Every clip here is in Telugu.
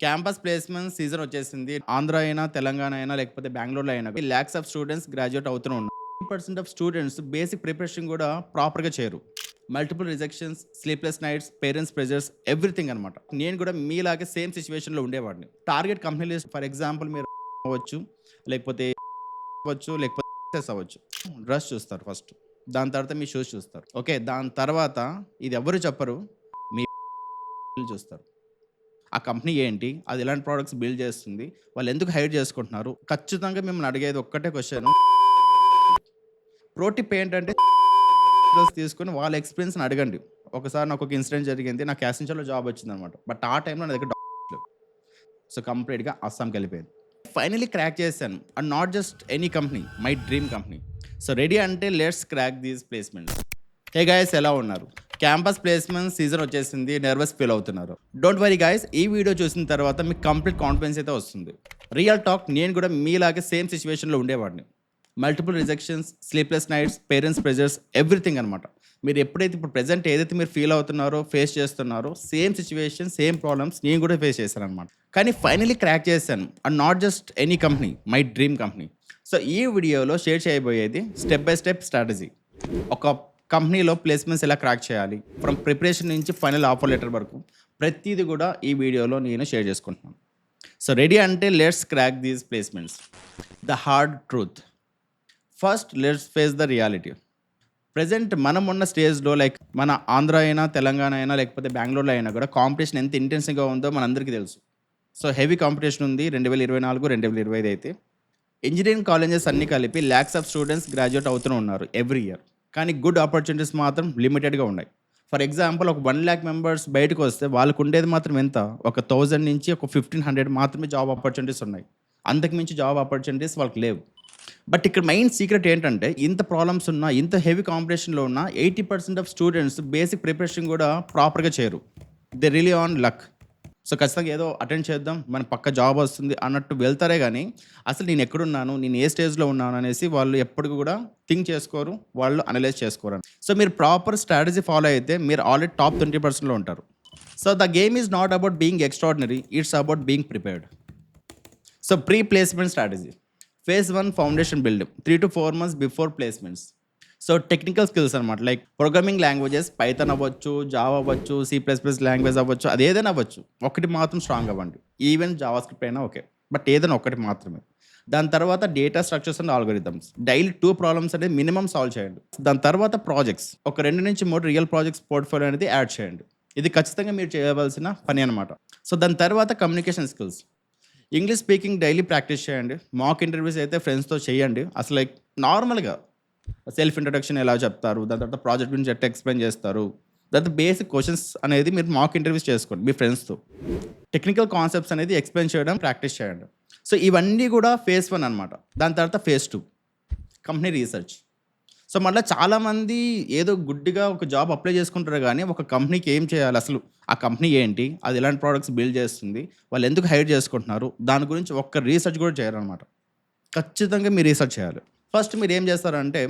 క్యాంపస్ ప్లేస్మెంట్ సీజన్ వచ్చేసింది. ఆంధ్ర అయినా తెలంగాణ అయినా లేకపోతే బెంగళూరులో అయినా ల్యాక్స్ ఆఫ్ స్టూడెంట్స్ గ్రాడ్యుయేట్ అవుతూ ఉన్నారు. Percent of students basic preparation కూడా ప్రాపర్గా చేయరు. Multiple rejections sleepless nights parents pressures everything అనమాట నేను కూడా మీలాగే సేమ్ సిచ్యువేషన్లో ఉండేవాడిని. Target company list for example మీరు అవ్వచ్చు లేకపోతే అవ్వచ్చు లేకపోతే అవ్వచ్చు. డ్రెస్ చూస్తారు ఫస్ట్ దాని తర్వాత మీ షూస్ చూస్తారు. ఓకే దాని తర్వాత ఇది ఎవరు చెప్పరు? మీ చూస్తారు. ఆ కంపెనీ ఏంటి? అది ఎలాంటి ప్రోడక్ట్స్ బిల్డ్ చేస్తుంది? వాళ్ళు ఎందుకు హైర్ చేసుకుంటున్నారు? ఖచ్చితంగా మిమ్మల్ని అడిగేది ఒక్కటే క్వశ్చన్. ప్రోటిప్ ఏంటంటే తీసుకొని వాళ్ళ ఎక్స్పీరియన్స్ని అడగండి. ఒకసారి నాకు ఒక ఇన్సిడెంట్ జరిగింది. నాకు క్యాసెంచర్లో జాబ్ వచ్చిందనమాట. బట్ ఆ టైంలో నా దగ్గర సో కంప్లీట్గా అస్సాంకి వెళ్ళిపోయింది ఫైనలీ క్రాక్ చేశాను. And not just any company my dream company. So ready అంటే let's crack these placements. Hey guys ఎలా ఉన్నారు? క్యాంపస్ ప్లేస్మెంట్ సీజన్ వచ్చేసింది నర్వస్ ఫీల్ అవుతున్నారు. డోంట్ వరీ గాయస్ ఈ వీడియో చూసిన తర్వాత మీకు కంప్లీట్ కాన్ఫిడెన్స్ అయితే వస్తుంది. రియల్ టాక్ నేను కూడా మీలాగే సేమ్ సిచ్యువేషన్లో ఉండేవాడిని. Multiple rejections sleepless nights parents pressures everything అనమాట మీరు ఎప్పుడైతే ఇప్పుడు ప్రెజెంట్ ఏదైతే మీరు ఫీల్ అవుతున్నారో ఫేస్ చేస్తున్నారో సేమ్ సిచ్యువేషన్ సేమ్ ప్రాబ్లమ్స్ నేను కూడా ఫేస్ చేశాను అనమాట కానీ ఫైనలీ క్రాక్ చేశాను. And not just any company my dream company so ఈ వీడియోలో షేర్ చేయబోయేది స్టెప్ బై స్టెప్ స్ట్రాటజీ ఒక కంపెనీలో ప్లేస్మెంట్స్ ఎలా క్రాక్ చేయాలి? ఫ్రమ్ ప్రిపరేషన్ నుంచి ఫైనల్ ఆఫర్ లెటర్ వరకు. ప్రతిదీ కూడా ఈ వీడియోలో నేను షేర్ చేసుకుంటున్నాను. సో రెడీ అంటే let's crack these placements the hard truth first let's face the reality present మనం ఉన్న స్టేజ్లో లైక్ మన ఆంధ్ర అయినా తెలంగాణ అయినా లేకపోతే బెంగళూరులో అయినా కూడా కాంపిటీషన్ ఎంత ఇంటెన్స్గా ఉందో మనందరికీ తెలుసు. సో హెవీ కాంపిటీషన్ ఉంది రెండు వేల ఇరవై నాలుగు రెండు వేల ఇరవై ఐదు అయితే. ఇంజనీరింగ్ కాలేజెస్ అన్నీ కలిపి ల్యాక్స్ ఆఫ్ స్టూడెంట్స్ గ్రాడ్యుయేట్ అవుతూ ఉన్నారు ఎవ్రీ ఇయర్ కానీ గుడ్ ఆపర్చునిటీస్ మాత్రం లిమిటెడ్గా ఉన్నాయి. ఫర్ ఎగ్జాంపుల్ ఒక వన్ ల్యాక్ మెంబర్స్ బయటకు వస్తే వాళ్ళకు ఉండేది మాత్రం ఎంత? ఒక థౌజండ్ నుంచి ఒక ఫిఫ్టీన్ హండ్రెడ్ మాత్రమే జాబ్ ఆపర్చునిటీస్ ఉన్నాయి. అంతకు మించి జాబ్ ఆపర్చునిటీస్ వాళ్ళకి లేవు. బట్ ఇక్కడ మెయిన్ సీక్రెట్ ఏంటంటే ఇంత ప్రాబ్లమ్స్ ఉన్నా ఇంత హెవీ కాంపిటీషన్లో ఉన్న eighty percent of students basic preparation కూడా ప్రాపర్గా చేయరు. They rely on luck. So ఖచ్చితంగా ఏదో అటెండ్ చేద్దాం మన పక్క జాబ్ వస్తుంది అన్నట్టు వెళ్తారే కానీ అసలు నేను ఎక్కడున్నాను నేను ఏ స్టేజ్లో ఉన్నాను అనేసి వాళ్ళు ఎప్పటికి కూడా థింక్ చేసుకోరు వాళ్ళు అనలైజ్ చేసుకోరు. సో మీరు ప్రాపర్ స్ట్రాటజీ ఫాలో అయితే మీరు ఆల్రెడీ టాప్ ట్వంటీ పర్సెంట్లో ఉంటారు. So the game is not about being extraordinary it's about being prepared. So pre placement strategy. Phase one foundation build three to four months before placements. So technical skills అనమాట లైక్ ప్రోగ్రామింగ్ లాంగ్వేజెస్ పైథన్ అవ్వచ్చు జావా అవ్వచ్చు సి ప్లస్ ప్లస్ లాంగ్వేజ్ అవ్వచ్చు అది ఏదైనా అవ్వచ్చు. ఒకటి మాత్రం స్ట్రాంగ్ అవ్వండి. ఈవెన్ జావా స్క్రిప్ట్ అయినా ఓకే. బట్ ఏదైనా ఒకటి మాత్రమే. దాని తర్వాత data structures and algorithms daily two problems అనేది మినిమం సాల్వ్ చేయండి. దాని తర్వాత ప్రాజెక్ట్స్ ఒక రెండు నుంచి మూడు రియల్ ప్రాజెక్ట్స్ పోర్ట్ఫోలియో అనేది యాడ్ చేయండి. ఇది ఖచ్చితంగా మీరు చేయవలసిన పని అనమాట సో దాని తర్వాత communication skills English speaking daily practice చేయండి. మాక్ ఇంటర్వ్యూస్ అయితే ఫ్రెండ్స్తో చేయండి. అసలు లైక్ నార్మల్గా సెల్ఫ్ ఇంట్రడక్షన్ ఎలా చెప్తారు? దాని తర్వాత ప్రాజెక్ట్ గురించి ఎట్లా ఎక్స్ప్లెయిన్ చేస్తారు? దాని బేసిక్ క్వశ్చన్స్ అనేది మీరు మాక్ ఇంటర్వ్యూస్ చేసుకోండి మీ ఫ్రెండ్స్తో. టెక్నికల్ కాన్సెప్ట్స్ అనేది ఎక్స్ప్లెయిన్ చేయడం ప్రాక్టీస్ చేయండి. సో ఇవన్నీ కూడా ఫేజ్ వన్ అనమాట దాని తర్వాత phase two company research. So మళ్ళీ చాలామంది ఏదో గుడ్డిగా ఒక జాబ్ అప్లై చేసుకుంటారు కానీ ఒక కంపెనీకి ఏం చేయాలి అసలు? ఆ కంపెనీ ఏంటి? అది ఎలాంటి ప్రోడక్ట్స్ బిల్డ్ చేస్తుంది? వాళ్ళు ఎందుకు హైర్ చేసుకుంటున్నారు? దాని గురించి ఒక్క రీసెర్చ్ కూడా చేయాలన్నమాట ఖచ్చితంగా మీరు రీసెర్చ్ చేయాలి. ఫస్ట్ మీరు ఏం చేస్తారంటే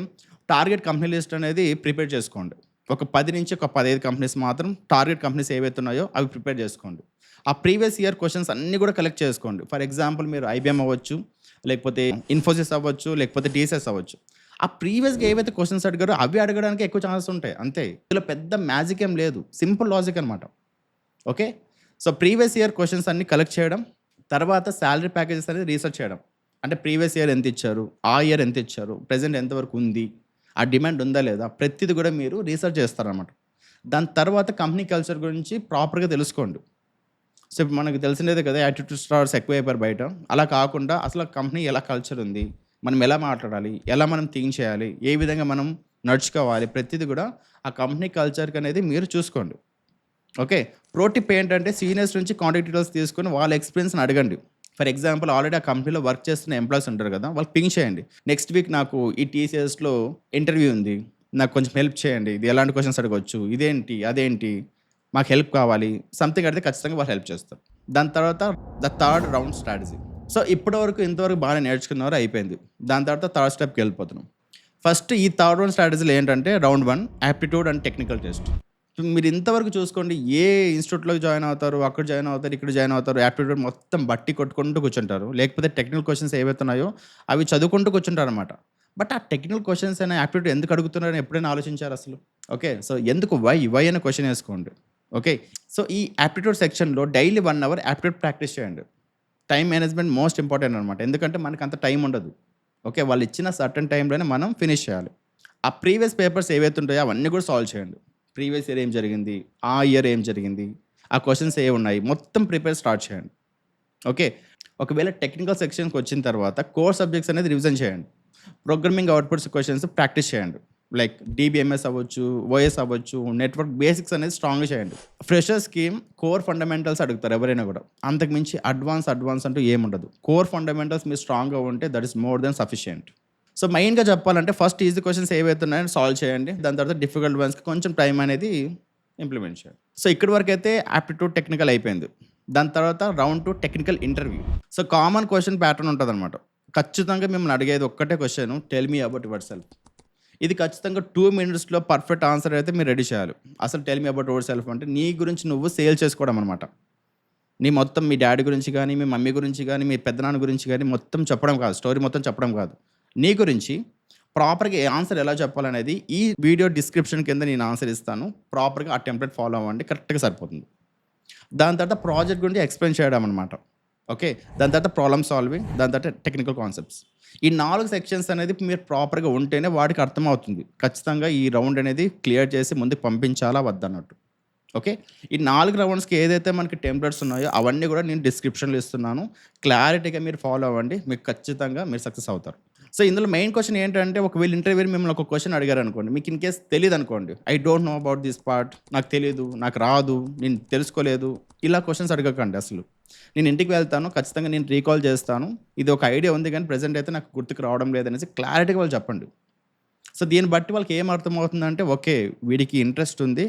టార్గెట్ కంపెనీ లిస్ట్ అనేది ప్రిపేర్ చేసుకోండి. ఒక పది నుంచి ఒక పదిహేను కంపెనీస్ మాత్రం టార్గెట్ కంపెనీస్ ఏవైతే ఉన్నాయో అవి ప్రిపేర్ చేసుకోండి. ఆ ప్రీవియస్ ఇయర్ క్వశ్చన్స్ అన్నీ కూడా కలెక్ట్ చేసుకోండి. ఫర్ ఎగ్జాంపుల్ మీరు ఐబీఎం అవ్వచ్చు లేకపోతే ఇన్ఫోసిస్ అవ్వచ్చు లేకపోతే టీసీఎస్ అవ్వచ్చు. ఆ ప్రీవియస్గా ఏవైతే క్వశ్చన్స్ అడిగారో అవి అడగడానికి ఎక్కువ ఛాన్సెస్ ఉంటాయి. అంతే. ఇందులో పెద్ద మ్యాజిక్ ఏం లేదు. సింపుల్ లాజిక్ అనమాట okay? So previous year questions అన్ని కలెక్ట్ చేయడం తర్వాత శాలరీ ప్యాకేజెస్ అనేది రీసెర్చ్ చేయడం. అంటే ప్రీవియస్ ఇయర్ ఎంత ఇచ్చారు? ఆ ఇయర్ ఎంత ఇచ్చారు? ప్రజెంట్ ఎంతవరకు ఉంది? ఆ డిమాండ్ ఉందా లేదా? ప్రతిది కూడా మీరు రీసెర్చ్ చేస్తారనమాట దాని తర్వాత కంపెనీ కల్చర్ గురించి ప్రాపర్గా తెలుసుకోండి. సో ఇప్పుడు మనకు తెలిసినదే కదా యాటిట్యూడ్ స్టార్స్ ఎక్కువ అయిపోయారు బయట. అలా కాకుండా అసలు కంపెనీ ఎలా కల్చర్ ఉంది? మనం ఎలా మాట్లాడాలి? ఎలా మనం థింక్ చేయాలి? ఏ విధంగా మనం నడుచుకోవాలి? ప్రతిది కూడా ఆ కంపెనీ కల్చర్కి అనేది మీరు చూసుకోండి. ఓకే? ప్రోటిప్ ఏంటంటే సీనియర్స్ నుంచి కాంటాక్ట్ డీటెయిల్స్ తీసుకొని వాళ్ళ ఎక్స్పీరియన్స్ని అడగండి. ఫర్ ఎగ్జాంపుల్ ఆల్రెడీ ఆ కంపెనీలో వర్క్ చేస్తున్న ఎంప్లాయీస్ ఉంటారు కదా వాళ్ళకి పింగ్ చేయండి. నెక్స్ట్ వీక్ నాకు ఈ టీసీఎస్లో ఇంటర్వ్యూ ఉంది. నాకు కొంచెం హెల్ప్ చేయండి. ఇది ఎలాంటి క్వశ్చన్స్ అడగవచ్చు ఇదేంటి? అదేంటి? మాకు హెల్ప్ కావాలి. సంథింగ్ అడిగితే ఖచ్చితంగా వాళ్ళు హెల్ప్ చేస్తారు. దాని తర్వాత the third round strategy. So ఇప్పటివరకు ఇంతవరకు బాగా నేర్చుకున్నవారు అయిపోయింది. దాని తర్వాత థర్డ్ స్టెప్కి వెళ్ళిపోతున్నాం. ఫస్ట్ ఈ థర్డ్ రౌండ్ స్ట్రాటజీలు ఏంటంటే round one aptitude and technical test. మీరు ఇంతవరకు చూసుకోండి ఏ ఇన్‌స్టిట్యూట్‌లోకి జాయిన్ అవుతారు, అక్కడ జాయిన్ అవుతారు, ఇక్కడ జాయిన్ అవుతారు. యాప్టిట్యూడ్ మొత్తం బట్టి కొట్టుకుంటూ కూర్చుంటారు. లేకపోతే టెక్నికల్ క్వశ్చన్స్ ఏవైతే ఉన్నాయో అవి చదువుకుంటూ కూర్చుంటారు అనమాట బట్ ఆ టెక్నికల్ క్వశ్చన్స్ అయినా యాప్టిట్యూడ్ ఎందుకు అడుగుతున్నారని ఎప్పుడైనా ఆలోచించారు అసలు? ఓకే. సో ఎందుకు వై? వై అనే క్వశ్చన్ వేసుకోండి ఓకే. సో ఈ యాప్టిట్యూడ్ సెక్షన్‌లో daily one hour aptitude practice చేయండి. టైం మేనేజ్‌మెంట్ మోస్ట్ ఇంపార్టెంట్ అనమాట. ఎందుకంటే మనకు అంత టైం ఉండదు. ఓకే. వాళ్ళు ఇచ్చిన సర్టెన్ టైంలోనే మనం ఫినిష్ చేయాలి. ఆ ప్రీవియస్ పేపర్స్ ఏవైతే ఉంటాయో అవన్నీ కూడా సాల్వ్ చేయండి. ప్రీవియస్ ఇయర్ ఏం జరిగింది? ఆ ఇయర్ ఏం జరిగింది? ఆ క్వశ్చన్స్ ఏ ఉన్నాయి మొత్తం ప్రిపేర్ స్టార్ట్ చేయండి. ఓకే. ఒకవేళ టెక్నికల్ సెక్షన్‌కి వచ్చిన తర్వాత కోర్ సబ్జెక్ట్స్ అనేది రివిజన్ చేయండి. ప్రోగ్రామింగ్ అవుట్‌పుట్స్ క్వశ్చన్స్ ప్రాక్టీస్ చేయండి. లైక్ డీబీఎంఎస్ అవ్వచ్చు, ఓఎస్ అవ్వచ్చు, నెట్వర్క్ బేసిక్స్ అనేది స్ట్రాంగ్‌గా చేయండి. ఫ్రెషర్స్‌కి కోర్ ఫండమెంటల్స్ అడుగుతారు ఎవరైనా కూడా. అంతకు మించి అడ్వాన్స్, అడ్వాన్స్ అంటూ ఏముండదు. కోర్ ఫండమెంటల్స్ మీరు స్ట్రాంగ్‌గా ఉంటే that is more than sufficient. So మెయిన్‌గా చెప్పాలంటే ఫస్ట్ ఈజీ క్వశ్చన్స్ ఏవైతే సాల్వ్ చేయండి. దాని తర్వాత డిఫికల్ట్ వన్స్‌కి కొంచెం టైం అనేది ఇంప్లిమెంట్ చేయాలి. సో ఇక్కడి అయితే యాప్టిట్యూడ్ టెక్నికల్ అయిపోయింది. దాని తర్వాత round two technical interview. So common question pattern ఉంటుంది అనమాట ఖచ్చితంగా మిమ్మల్ని అడిగేది ఒక్కటే question tell me about yourself. ఇది ఖచ్చితంగా టూ మినిట్స్‌లో పర్ఫెక్ట్ ఆన్సర్ అయితే మీరు రెడీ చేయాలి. అసలు tell me about yourself అంటే నీ గురించి నువ్వు సేల్ చేసుకోవడం అనమాట. నీ మొత్తం మీ డాడీ గురించి కానీ మీ మమ్మీ గురించి కానీ మీ పెద్దనాన్న గురించి కానీ మొత్తం చెప్పడం కాదు. స్టోరీ మొత్తం చెప్పడం కాదు. నీ గురించి ప్రాపర్‌గా ఆన్సర్ ఎలా చెప్పాలనేది ఈ వీడియో డిస్క్రిప్షన్ కింద నేను ఆన్సర్ ఇస్తాను. ప్రాపర్‌గా ఆ టెంప్లెట్ ఫాలో అవ్వండి. కరెక్ట్‌గా సరిపోతుంది. దాని తర్వాత ప్రాజెక్ట్ గురించి ఎక్స్‌ప్లెయిన్ చేయడం అనమాట. ఓకే. దాని తర్వాత ప్రాబ్లమ్ సాల్వింగ్, దాని తర్వాత టెక్నికల్ కాన్సెప్ట్స్. ఈ నాలుగు సెక్షన్స్ అనేది మీరు ప్రాపర్‌గా ఉంటేనే వాడికి అర్థమవుతుంది. ఖచ్చితంగా ఈ రౌండ్ అనేది క్లియర్ చేసి ముందుకు పంపించాలా వద్దన్నట్టు. ఓకే. ఈ నాలుగు రౌండ్స్‌కి ఏదైతే మనకి టెంప్లెట్స్ ఉన్నాయో అవన్నీ కూడా నేను డిస్క్రిప్షన్‌లో ఇస్తున్నాను. క్లారిటీగా మీరు ఫాలో అవ్వండి. మీకు ఖచ్చితంగా మీరు సక్సెస్ అవుతారు. సో ఇందులో మెయిన్ క్వశ్చన్ ఏంటంటే ఒకవేళ ఇంటర్వ్యూ మిమ్మల్ని ఒక క్వషన్ అడిగారు అనుకోండి మీకు ఇన్ కేస్ అనుకోండి I don't know about this part. నాకు తెలియదు నాకు రాదు. నేను తెలుసుకోలేదు. ఇలా క్వశ్చన్స్ అడగకండి అసలు. నేను ఇంటికి వెళ్తాను. ఖచ్చితంగా నేను రీకాల్ చేస్తాను. ఇది ఒక ఐడియా ఉంది కానీ ప్రెజెంట్ అయితే నాకు గుర్తుకు రావడం లేదనేసి క్లారిటీగా వాళ్ళు చెప్పండి. సో దీన్ని బట్టి వాళ్ళకి ఏం అర్థమవుతుందంటే ఓకే. వీడికి ఇంట్రెస్ట్ ఉంది.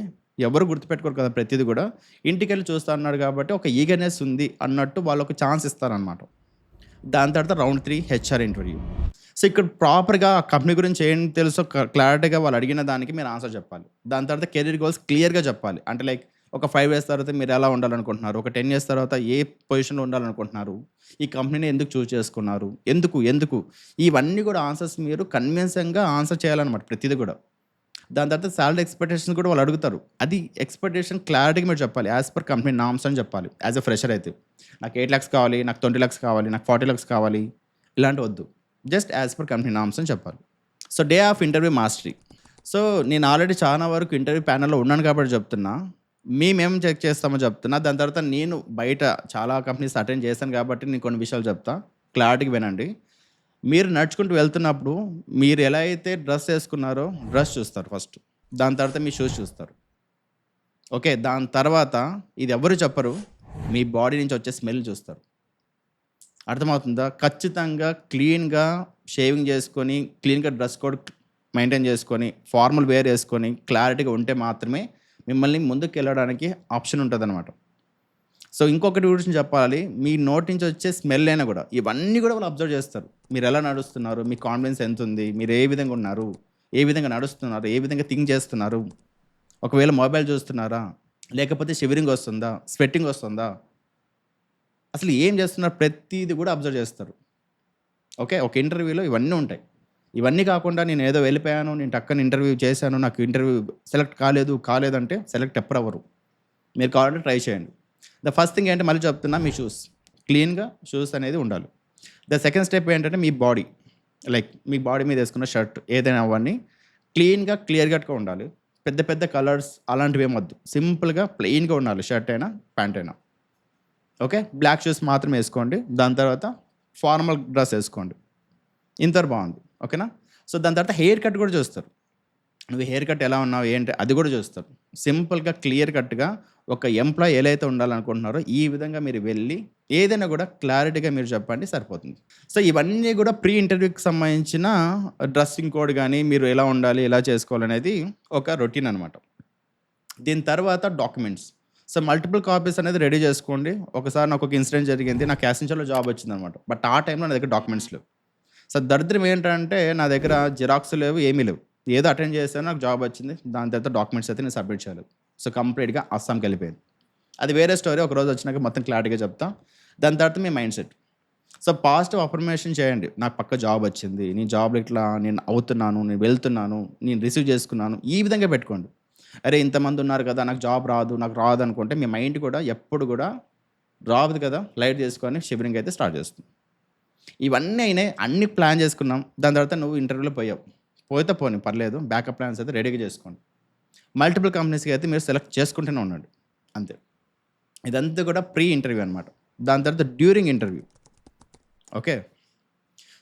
ఎవరు గుర్తుపెట్టుకోరు కదా ప్రతిదీ కూడా. ఇంటికెళ్ళి చూస్తా అన్నాడు కాబట్టి ఒక ఈగర్‌నెస్ ఉంది అన్నట్టు వాళ్ళొక ఛాన్స్ ఇస్తారనమాట. దాని తర్వాత round three HR interview. So ఇక్కడ ప్రాపర్‌గా ఆ కంపెనీ గురించి ఏం తెలుసో క్లారిటీగా వాళ్ళు అడిగిన దానికి మీరు ఆన్సర్ చెప్పాలి. దాని తర్వాత కెరీర్ గోల్స్ క్లియర్‌గా చెప్పాలి. అంటే లైక్ ఒక ఫైవ్ ఇయర్స్ తర్వాత మీరు ఎలా ఉండాలనుకుంటున్నారు? ఒక 10 ఇయర్స్ తర్వాత ఏ పొజిషన్‌లో ఉండాలనుకుంటున్నారు? ఈ కంపెనీని ఎందుకు చూజ్ చేసుకున్నారు? ఎందుకు? ఎందుకు? ఇవన్నీ కూడా ఆన్సర్స్ మీరు కన్విన్సింగ్‌గా ఆన్సర్ చేయాలన్నమాట ప్రతిదీ కూడా. దాని తర్వాత శాలరీ ఎక్స్‌పెక్టేషన్స్ కూడా వాళ్ళు అడుగుతారు. అది ఎక్స్‌పెక్టేషన్ క్లారిటీగా మీరు చెప్పాలి. యాజ్ పర్ కంపెనీ నామ్స్ అని చెప్పాలి. యాజ్ ఎ ఫ్రెషర్ అయితే. నాకు 8,00,000 కావాలి. నాకు 20,00,000 కావాలి. నాకు 40,00,000 కావాలి. ఇలాంటి వద్దు. Just as per company norms అని చెప్పాలి. So day of interview mastery. So నేను ఆల్రెడీ చాలా వరకు ఇంటర్వ్యూ ప్యానెల్‌లో ఉన్నాను కాబట్టి చెప్తున్నా. మేమేం చెక్ చేస్తామో చెప్తున్నా. దాని తర్వాత నేను బయట చాలా కంపెనీస్ అటెండ్ చేశాను కాబట్టి నేను కొన్ని విషయాలు చెప్తా. క్లారిటీకి వినండి. మీరు నడుచుకుంటూ వెళ్తున్నప్పుడు మీరు ఎలా అయితే డ్రెస్ వేసుకున్నారో డ్రెస్ చూస్తారు ఫస్ట్. దాని తర్వాత మీ షూస్ చూస్తారు. ఓకే. దాని తర్వాత ఇది ఎవ్వరు చెప్పరు. మీ బాడీ నుంచి వచ్చే స్మెల్ చూస్తారు. అర్థమవుతుందా? ఖచ్చితంగా క్లీన్‌గా షేవింగ్ చేసుకొని, క్లీన్‌గా డ్రెస్ కోడ్ మెయింటైన్ చేసుకొని, ఫార్మల్ వేర్ వేసుకొని క్లారిటీగా ఉంటే మాత్రమే మిమ్మల్ని ముందుకు వెళ్ళడానికి ఆప్షన్ ఉంటుంది అనమాట సో ఇంకొకటి గురించి చెప్పాలి. మీ నోటి నుంచి వచ్చే స్మెల్ అయినా కూడా ఇవన్నీ కూడా వాళ్ళు అబ్జర్వ్ చేస్తారు. మీరు ఎలా నడుస్తున్నారు? మీ కాన్ఫిడెన్స్ ఎంత ఉంది మీరు ఏ విధంగా ఉన్నారు? ఏ విధంగా నడుస్తున్నారు? ఏ విధంగా థింక్ చేస్తున్నారు? ఒకవేళ మొబైల్ చూస్తున్నారా? లేకపోతే షివరింగ్ వస్తుందా? స్వెట్టింగ్ వస్తుందా? అసలు ఏం చేస్తున్నారు? ప్రతిది కూడా అబ్జర్వ్ చేస్తారు. ఓకే. ఒక ఇంటర్వ్యూలో ఇవన్నీ ఉంటాయి. ఇవన్నీ కాకుండా నేను ఏదో వెళ్ళిపోయాను. నేను టక్కన ఇంటర్వ్యూ చేశాను. నాకు ఇంటర్వ్యూ సెలెక్ట్ కాలేదు, కాలేదంటే సెలెక్ట్ ఎప్పుడు అవ్వరు. మీరు కావాలంటే ట్రై చేయండి. ద ఫస్ట్ థింగ్ ఏంటంటే మళ్ళీ చెప్తున్నా మీ షూస్. క్లీన్‌గా షూస్ అనేది ఉండాలి. ద సెకండ్ స్టెప్ ఏంటంటే మీ బాడీ. లైక్ మీ బాడీ మీద వేసుకున్న షర్ట్ ఏదైనా అవన్నీ క్లీన్‌గా, క్లియర్ కట్‌గా ఉండాలి. పెద్ద పెద్ద కలర్స్ అలాంటివి ఏమి వద్దు. సింపుల్‌గా ప్లెయిన్‌గా ఉండాలి షర్ట్ అయినా, ప్యాంట్ అయినా. ఓకే. బ్లాక్ షూస్ మాత్రమే వేసుకోండి దాని తర్వాత ఫార్మల్ డ్రెస్ వేసుకోండి ఇంతవరకు బాగుంది. ఓకేనా? సో దాని తర్వాత హెయిర్ కట్ కూడా చూస్తారు. నువ్వు హెయిర్ కట్ ఎలా ఉన్నావు? ఏంటి? అది కూడా చూస్తారు. సింపుల్‌గా క్లియర్ కట్‌గా ఒక ఎంప్లాయీ ఎలా అయితే ఉండాలనుకుంటున్నారో ఈ విధంగా మీరు వెళ్ళి ఏదైనా కూడా క్లారిటీగా మీరు చెప్పండి సరిపోతుంది. సో ఇవన్నీ కూడా ప్రీ ఇంటర్వ్యూకి సంబంధించిన డ్రెస్సింగ్ కోడ్ కానీ మీరు ఎలా ఉండాలి? ఎలా చేసుకోవాలనేది ఒక రొటీన్ అనమాట. దీని తర్వాత డాక్యుమెంట్స్. సో మల్టిపుల్ కాపీస్ అనేది రెడీ చేసుకోండి. ఒకసారి నాకు ఒక ఇన్సిడెంట్ జరిగింది. నాకు యాసెంచర్‌లో జాబ్ వచ్చిందనమాట. బట్ ఆ టైంలో నా దగ్గర డాక్యుమెంట్స్ లేవు. సో దరిద్రం ఏంటంటే నా దగ్గర జిరాక్స్ లేవు. ఏమీ లేవు. ఏదో అటెండ్ చేశాను. నాకు జాబ్ వచ్చింది. దాని తర్వాత డాక్యుమెంట్స్ అయితే నేను సబ్మిట్ చేయాలి. సో కంప్లీట్గా అస్సాంకి వెళ్ళిపోయింది అది వేరే స్టోరీ ఒక రోజు వచ్చినాక మొత్తం క్లారిటీగా చెప్తా దాని తర్వాత మీ mind set so positive affirmation చేయండి నాకు పక్క జాబ్ వచ్చింది నీ జాబ్ ఇట్లా నేను అవుతున్నాను నేను వెళ్తున్నాను నేను రిసీవ్ చేసుకున్నాను ఈ విధంగా పెట్టుకోండి అరే ఇంతమంది ఉన్నారు కదా నాకు జాబ్ రాదు నాకు రాదు అనుకుంటే మీ మైండ్ కూడా ఎప్పుడు కూడా రాదు కదా లైట్ చేసుకొని షివరింగ్ అయితే స్టార్ట్ చేస్తుంది. ఇవన్నీ అయినాయి అన్ని ప్లాన్ చేసుకున్నాం. దాని తర్వాత నువ్వు ఇంటర్వ్యూలో పోయావు. పోతే పోనీ పర్లేదు బ్యాకప్ ప్లాన్స్ అయితే రెడీగా చేసుకోండి. మల్టిపుల్ కంపెనీస్కి అయితే మీరు సెలెక్ట్ చేసుకుంటూనే ఉండండి. అంతే. ఇదంతా కూడా ప్రీ ఇంటర్వ్యూ అనమాట దాని తర్వాత during interview okay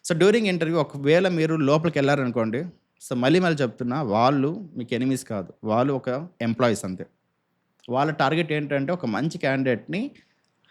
so during interview ఒకవేళ మీరు లోపలికి వెళ్ళారనుకోండి సో మళ్ళీ మళ్ళీ చెప్తున్నా వాళ్ళు మీకు ఎనిమీస్ కాదు. వాళ్ళు ఒక ఎంప్లాయీస్ అంతే. వాళ్ళ టార్గెట్ ఏంటంటే ఒక మంచి క్యాండిడేట్ని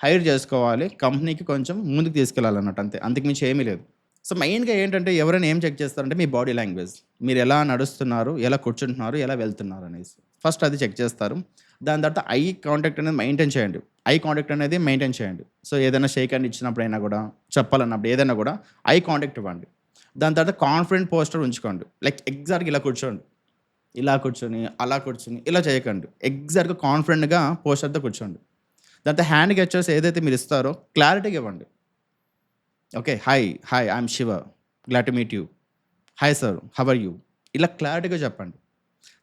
హైర్ చేసుకోవాలి. కంపెనీకి కొంచెం ముందుకు తీసుకెళ్ళాలన్నట్టు అంతే. అంతకుమించి ఏమీ లేదు. సో మెయిన్గా ఏంటంటే ఎవరైనా ఏం చెక్ చేస్తారంటే మీ బాడీ లాంగ్వేజ్ మీరు ఎలా నడుస్తున్నారు ఎలా కూర్చుంటున్నారు ఎలా వెళ్తున్నారు అనేసి. ఫస్ట్ అది చెక్ చేస్తారు. దాని తర్వాత ఐ కాంటాక్ట్ అనేది మెయింటైన్ చేయండి. ఐ కాంటాక్ట్ అనేది మెయింటైన్ చేయండి. సో ఏదైనా షేక్ అండ్ ఇచ్చినప్పుడైనా కూడా చెప్పాలన్నప్పుడు ఏదైనా కూడా ఐ కాంటాక్ట్ ఇవ్వండి. దాని తర్వాత కాన్ఫిడెంట్ పోస్టర్ ఉంచుకోండి. లైక్ ఎగ్జాక్ట్గా ఇలా కూర్చోండి. ఇలా కూర్చొని అలా కూర్చొని ఇలా చేయకండి. ఎగ్జాక్ట్గా కాన్ఫిడెంట్గా పోస్టర్తో కూర్చోండి. దాంతో హ్యాండ్ గెచ్చర్స్ ఏదైతే మీరు ఇస్తారో క్లారిటీగా ఇవ్వండి. Okay hi hi I'm Shiva. Glad to meet you. Hi sir how are you? ఇలా క్లారిటీగా చెప్పండి.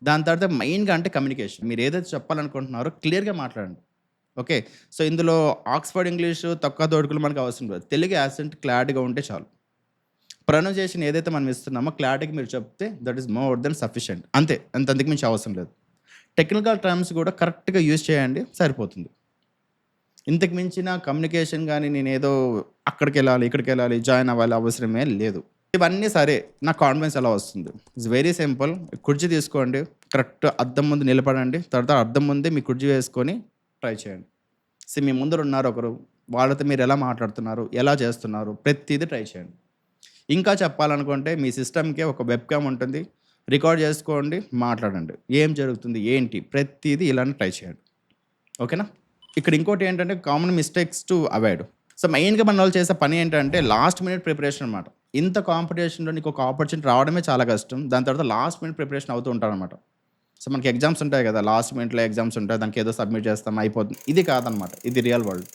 దాని తర్వాత మెయిన్గా అంటే కమ్యూనికేషన్. మీరు ఏదైతే చెప్పాలనుకుంటున్నారో క్లియర్గా మాట్లాడండి. ఓకే సో ఇందులో ఆక్స్ఫర్డ్ ఇంగ్లీష్ తక్కువ తోడుకులు మనకు అవసరం లేదు. తెలుగు యాసెంట్ క్లారిటీగా ఉంటే చాలు. ప్రొనౌన్సియేషన్ ఏదైతే మనం ఇస్తున్నామో క్లారిటీకి మీరు చెప్తే that is more than sufficient. అంతే అంత అంతకు మించి అవసరం లేదు. టెక్నికల్ టర్మ్స్ కూడా కరెక్ట్గా యూజ్ చేయండి సరిపోతుంది. ఇంతకు మించిన కమ్యూనికేషన్ కానీ నేను ఏదో అక్కడికి వెళ్ళాలి ఇక్కడికి వెళ్ళాలి జాయిన్ అవ్వాలి అవసరమే లేదు. ఇవన్నీ సరే నా కాన్ఫిడెన్స్ ఎలా వస్తుంది? It's very simple. కుర్చీ తీసుకోండి కరెక్ట్ అద్దం ముందు నిలబడండి తర్వాత అద్దం ముందే మీ కుర్చీ వేసుకొని ట్రై చేయండి. సో మీ ముందర ఉన్నారు ఒకరు వాళ్ళతో మీరు ఎలా మాట్లాడుతున్నారు ఎలా చేస్తున్నారు ప్రతిదీ ట్రై చేయండి. ఇంకా చెప్పాలనుకుంటే మీ సిస్టమ్కే ఒక వెబ్ క్యామ్ ఉంటుంది. రికార్డ్ చేసుకోండి మాట్లాడండి. ఏం జరుగుతుంది ఏంటి ప్రతిదీ ఇలానే ట్రై చేయండి. ఓకేనా? ఇక్కడ ఇంకోటి ఏంటంటే common mistakes to avoid so మెయిన్గా మన వాళ్ళు చేసే పని ఏంటంటే లాస్ట్ మినిట్ ప్రిపరేషన్ అనమాట ఇంత కాంపిటీషన్లో నీకు ఒక ఆపర్చునిటీ రావడమే చాలా కష్టం. దాని తర్వాత లాస్ట్ మినిట్ ప్రిపరేషన్ అవుతూ ఉంటారనమాట సో మనకి ఎగ్జామ్స్ ఉంటాయి కదా లాస్ట్ మినిట్లో ఎగ్జామ్స్ ఉంటాయి దానికి ఏదో సబ్మిట్ చేస్తాం అయిపోతుంది. ఇది కాదనమాట ఇది రియల్ వరల్డ్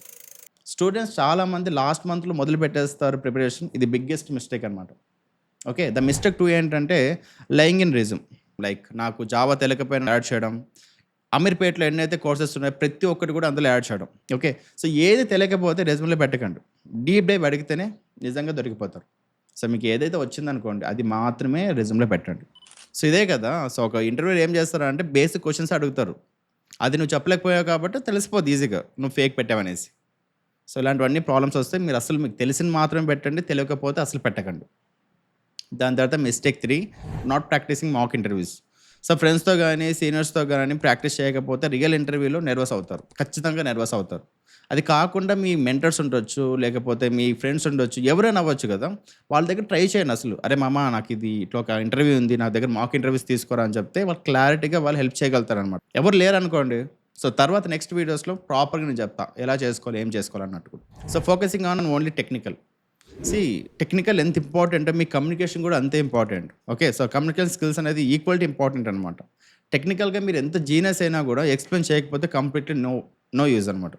స్టూడెంట్స్ చాలామంది లాస్ట్ మంత్లో మొదలు పెట్టేస్తారు ప్రిపరేషన్. ఇది బిగ్గెస్ట్ మిస్టేక్ అనమాట ఓకే? ద మిస్టేక్ టూ ఏంటంటే లయింగ్ ఇన్ రిజమ్ లైక్ నాకు జావా తెలియకపోయినా యాడ్ చేయడం. అమీర్పేటలో ఎన్నైతే కోర్సెస్ ఉన్నాయో ప్రతి ఒక్కటి కూడా అందులో యాడ్ చేయడం. ఓకే? సో ఏది తెలియకపోతే రెజ్యూమ్లో పెట్టకండి. డీప్ డైవ్ అడిగితేనే నిజంగా దొరికిపోతారు. సో మీకు ఏదైతే వచ్చిందనుకోండి అది మాత్రమే రెజ్యూమ్లో పెట్టండి. సో ఇదే కదా. సో ఒక ఇంటర్వ్యూ ఏం చేస్తారు అంటే బేసిక్ క్వశ్చన్స్ అడుగుతారు. అది నువ్వు చెప్పలేకపోయావు కాబట్టి తెలిసిపోద్ది ఈజీగా. నువ్వు ఫేక్ పెట్టావనేసి. సో ఇలాంటివన్నీ ప్రాబ్లమ్స్ వస్తే మీరు అసలు మీకు తెలిసిన మాత్రమే పెట్టండి తెలియకపోతే అసలు పెట్టకండి. దాని తర్వాత mistake three not practising mock interviews so ఫ్రెండ్స్తో కానీ సీనియర్స్తో కానీ ప్రాక్టీస్ చేయకపోతే రియల్ ఇంటర్వ్యూలో నర్వస్ అవుతారు. ఖచ్చితంగా నర్వస్ అవుతారు. అది కాకుండా మీ మెంటర్స్ ఉండొచ్చు లేకపోతే మీ ఫ్రెండ్స్ ఉండొచ్చు ఎవరైనా అవ్వచ్చు కదా వాళ్ళ దగ్గర ట్రై చేయండి అసలు. అరే మామ నాకు ఇది ఇట్లా ఒక ఇంటర్వ్యూ ఉంది నా దగ్గర మాక్ ఇంటర్వ్యూస్ తీసుకోరా అని చెప్తే వాళ్ళు క్లారిటీగా వాళ్ళు హెల్ప్ చేయగలుగుతారు అనమాట ఎవరు లేరు అనుకోండి సో తర్వాత నెక్స్ట్ వీడియోస్లో ప్రాపర్గా నేను చెప్తా. ఎలా చేసుకోవాలి ఏం చేసుకోవాలి అన్నట్టు. So focusing on only technical see technical ఎంత ఇంపార్టెంట్ మీ కమ్యూనికేషన్ కూడా అంతే important okay so communication skills అనేది ఈక్వల్టీ ఇంపార్టెంట్ అనమాట టెక్నికల్గా మీరు ఎంత జీనియస్ అయినా కూడా ఎక్స్ప్లెయిన్ చేయకపోతే కంప్లీట్లీ నో నో యూజ్ అనమాట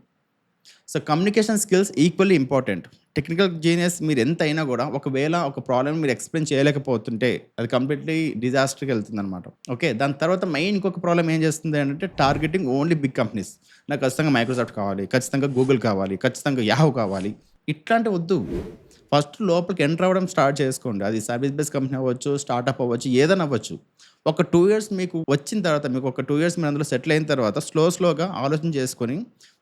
so communication skills equally important. Technical genius మీరు ఎంత అయినా కూడా ఒకవేళ ఒక ప్రాబ్లమ్ మీరు ఎక్స్ప్లెయిన్ చేయలేకపోతుంటే అది కంప్లీట్లీ డిజాస్టర్కి వెళ్తుంది అనమాట ఓకే? దాని తర్వాత మెయిన్ ఇంకొక ప్రాబ్లం ఏం చేస్తుంది అంటే టార్గెటింగ్ ఓన్లీ బిగ్ కంపెనీస్. నాకు ఖచ్చితంగా మైక్రోసాఫ్ట్ కావాలి ఖచ్చితంగా గూగుల్ కావాలి ఖచ్చితంగా యాహూ కావాలి. ఇట్లాంటి వద్దు. ఫస్ట్ లోపలికి ఎంటర్ అవ్వడం స్టార్ట్ చేసుకోండి. అది సర్వీస్ బేస్ కంపెనీ అవ్వచ్చు స్టార్ట్అప్ అవ్వచ్చు ఏదైనా అవ్వచ్చు. ఒక టూ ఇయర్స్ మీకు వచ్చిన తర్వాత మీకు ఒక టూ ఇయర్స్ మీరు అందులో సెటిల్ అయిన తర్వాత స్లో స్లోగా ఆలోచన చేసుకొని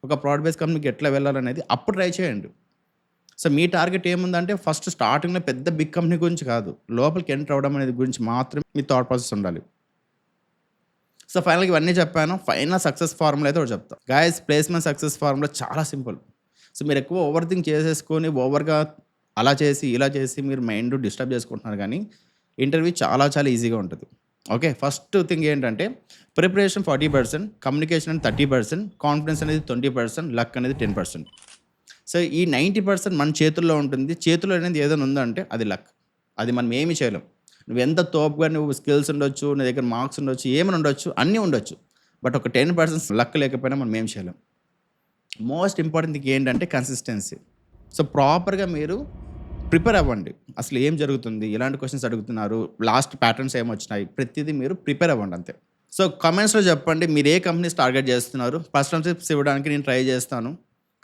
ఒక ప్రాడ్ బేస్ కంపెనీకి ఎట్లా వెళ్ళాలనేది అప్పుడు ట్రై చేయండి. సో మీ టార్గెట్ ఏముందంటే ఫస్ట్ స్టార్టింగ్లో పెద్ద బిగ్ కంపెనీ గురించి కాదు. లోపలికి ఎంటర్ అవ్వడం అనేది గురించి మాత్రమే మీ థాట్ ప్రాసెస్ ఉండాలి. సో ఫైనల్గా ఇవన్నీ చెప్పాను. ఫైనల్ సక్సెస్ ఫార్ములా అయితే ఒకటి చెప్తాను గాయస్ ప్లేస్మెంట్ సక్సెస్ ఫార్ములా చాలా సింపుల్ సో మీరు ఎక్కువ ఓవర్ థింక్ చేసేసుకొని ఓవర్గా అలా చేసి ఇలా చేసి మీరు మైండ్ డిస్టర్బ్ చేసుకుంటున్నారు కానీ ఇంటర్వ్యూ చాలా చాలా ఈజీగా ఉంటుంది. ఓకే ఫస్ట్ థింగ్ ఏంటంటే ప్రిపరేషన్ ఫార్టీ పర్సెంట్ కమ్యూనికేషన్ అనేది థర్టీ పర్సెంట్ కాన్ఫిడెన్స్ అనేది ట్వంటీ పర్సెంట్ లక్ అనేది టెన్ పర్సెంట్ సో ఈ నైంటీ పర్సెంట్ మన చేతుల్లో ఉంటుంది. చేతుల్లో అనేది ఏదైనా ఉందంటే అది లక్ అది మనం ఏమి చేయలేం. నువ్వు ఎంత తోపుగా నువ్వు స్కిల్స్ ఉండొచ్చు నీ దగ్గర మార్క్స్ ఉండొచ్చు ఏమైనా ఉండొచ్చు అన్నీ ఉండొచ్చు. బట్ ఒక టెన్ పర్సెంట్ లక్ లేకపోయినా మనం ఏం చేయలేం. మోస్ట్ ఇంపార్టెంట్ థింగ్ ఏంటంటే కన్సిస్టెన్సీ సో ప్రాపర్గా మీరు ప్రిపేర్ అవ్వండి. అసలు ఏం జరుగుతుంది? ఎలాంటి క్వశ్చన్స్ అడుగుతున్నారు? లాస్ట్ ప్యాటర్న్స్ ఏమొచ్చినాయి ప్రతిదీ మీరు ప్రిపేర్ అవ్వండి అంతే. సో కమెంట్స్లో చెప్పండి. మీరు ఏ కంపెనీస్ టార్గెట్ చేస్తున్నారు? ఫస్ట్ టైం ఇవ్వడానికి నేను ట్రై చేస్తాను.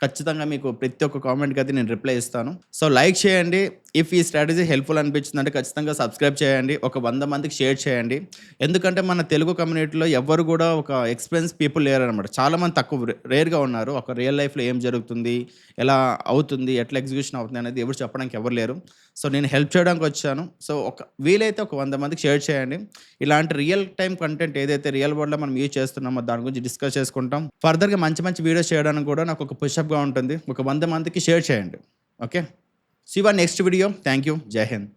ఖచ్చితంగా మీకు ప్రతి ఒక్క కామెంట్కి అయితే నేను రిప్లై ఇస్తాను. సో లైక్ చేయండి. ఇఫ్ ఈ స్ట్రాటజీ హెల్ప్ఫుల్ అనిపించింది అంటే ఖచ్చితంగా సబ్స్క్రైబ్ చేయండి. ఒక వంద మందికి షేర్ చేయండి. ఎందుకంటే మన తెలుగు కమ్యూనిటీలో ఎవరు కూడా ఒక ఎక్స్పీరియన్స్ పీపుల్ లేరు అనమాట చాలామంది తక్కువ రేర్గా ఉన్నారు. ఒక రియల్ లైఫ్లో ఏం జరుగుతుంది ఎలా అవుతుంది ఎట్లా ఎగ్జిక్యూషన్ అవుతుంది అనేది ఎవరు చెప్పడానికి ఎవరు లేరు. సో నేను హెల్ప్ చేయడానికి వచ్చాను. సో ఒక వీలైతే ఒక వంద మందికి షేర్ చేయండి. ఇలాంటి రియల్ టైం కంటెంట్ ఏదైతే రియల్ వరల్డ్లో మనం యూజ్ చేస్తున్నామో దాని గురించి డిస్కస్ చేసుకుంటాం. ఫర్దర్గా మంచి మంచి వీడియోస్ చేయడానికి కూడా నాకు ఒక పుషప్గా ఉంటుంది. ఒక వంద మందికి షేర్ చేయండి. Okay? Shiva next video thank you జై హింద్